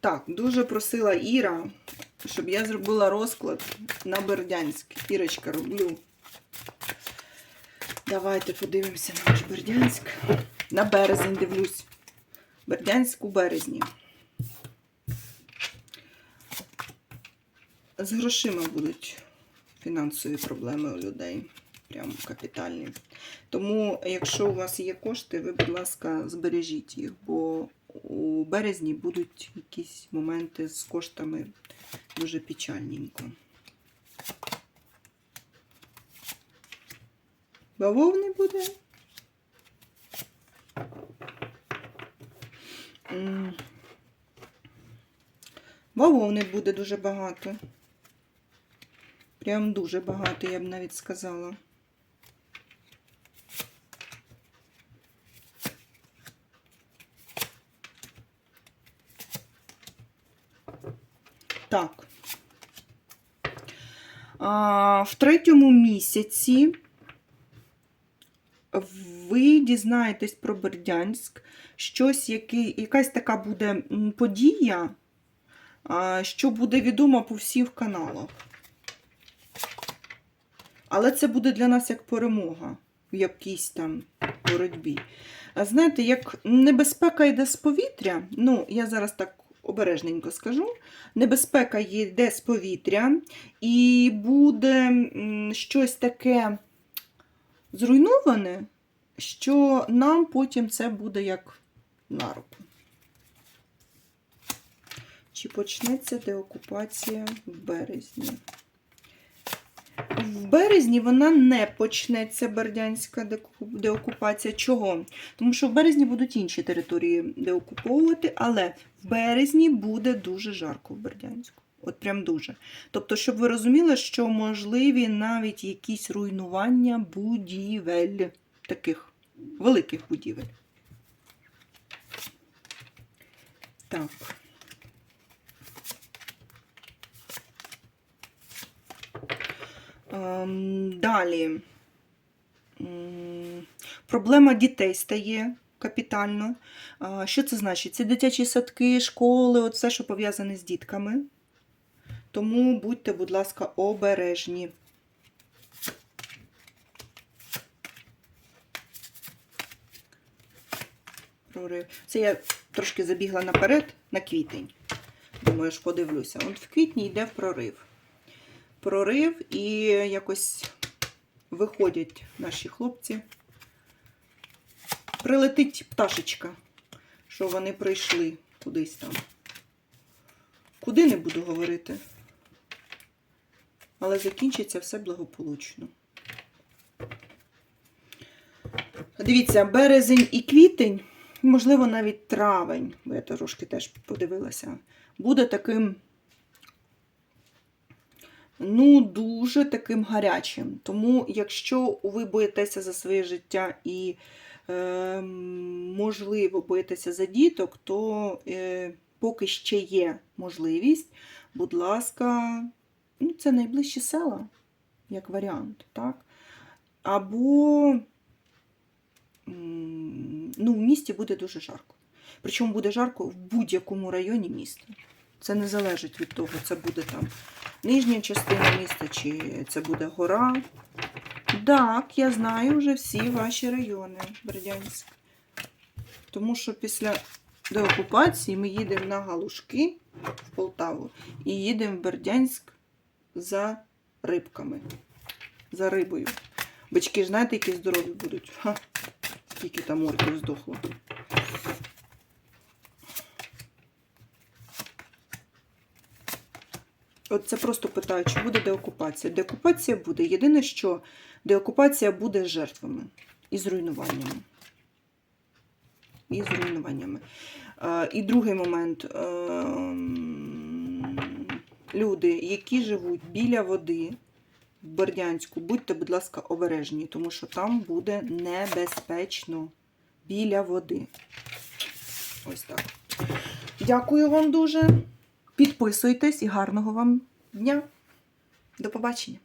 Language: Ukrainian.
Так, дуже просила Іра, щоб я зробила розклад на Бердянськ. Ірочка, роблю. Давайте подивимося на наш Бердянськ. На березень дивлюсь. Бердянськ у березні. З грошима будуть фінансові проблеми у людей. Прям капітальні. Тому, якщо у вас є кошти, ви, будь ласка, збережіть їх, бо у березні будуть якісь моменти з коштами дуже печальненько. Бавовни буде. Бавовни буде дуже багато. Прям дуже багато, я б навіть сказала. Так. А, в третьому місяці ви дізнаєтесь про Бердянськ, щось, який, якась така буде подія, що буде відома по всіх каналах. Але це буде для нас як перемога в якійсь там боротьбі. Знаєте, як небезпека йде з повітря, ну, я зараз так обережненько скажу, небезпека йде з повітря, і буде щось таке зруйноване, що нам потім це буде як на руку. Чи почнеться деокупація в березні? В березні вона не почнеться бердянська деокупація. Чого? Тому що в березні будуть інші території деокуповувати, але в березні буде дуже жарко в Бердянську. От прям дуже. Тобто, щоб ви розуміли, що можливі навіть якісь руйнування будівель, таких великих будівель. Так. Далі. Проблема дітей стає капітально. Що це значить? Це дитячі садки, школи, от все, що пов'язане з дітками. Тому будьте, будь ласка, обережні. Це я трошки забігла наперед на квітень. Думаю, ж подивлюся. От в квітні йде прорив. Прорив і якось виходять наші хлопці. Прилетить пташечка, що вони прийшли кудись там. Куди не буду говорити. Але закінчиться все благополучно. Дивіться, березень і квітень, можливо, навіть травень, бо я трошки теж подивилася, буде таким, ну, дуже таким гарячим. Тому, якщо ви боїтеся за своє життя і, е, можливо, боїтеся за діток, то е, поки ще є можливість, будь ласка, ну, це найближчі села, як варіант, так? Або ну, в місті буде дуже жарко. Причому буде жарко в будь-якому районі міста. Це не залежить від того, це буде там нижня частина міста, чи це буде гора. Так, я знаю вже всі ваші райони Бердянськ. Тому що після деокупації ми їдемо на Галушки в Полтаву і їдемо в Бердянськ за рибками, за рибою. Бички ж знаєте, які здорові будуть. Ха, скільки там орків здохло. От це просто питаю, чи буде деокупація. Деокупація буде. Єдине, що деокупація буде з жертвами і зруйнуваннями. І зруйнуваннями. Е, І другий момент. Е, Люди, які живуть біля води в Бердянську, будьте, будь ласка, обережні, тому що там буде небезпечно біля води. Ось так. Дякую вам дуже. Підписуйтесь і гарного вам дня. До побачення.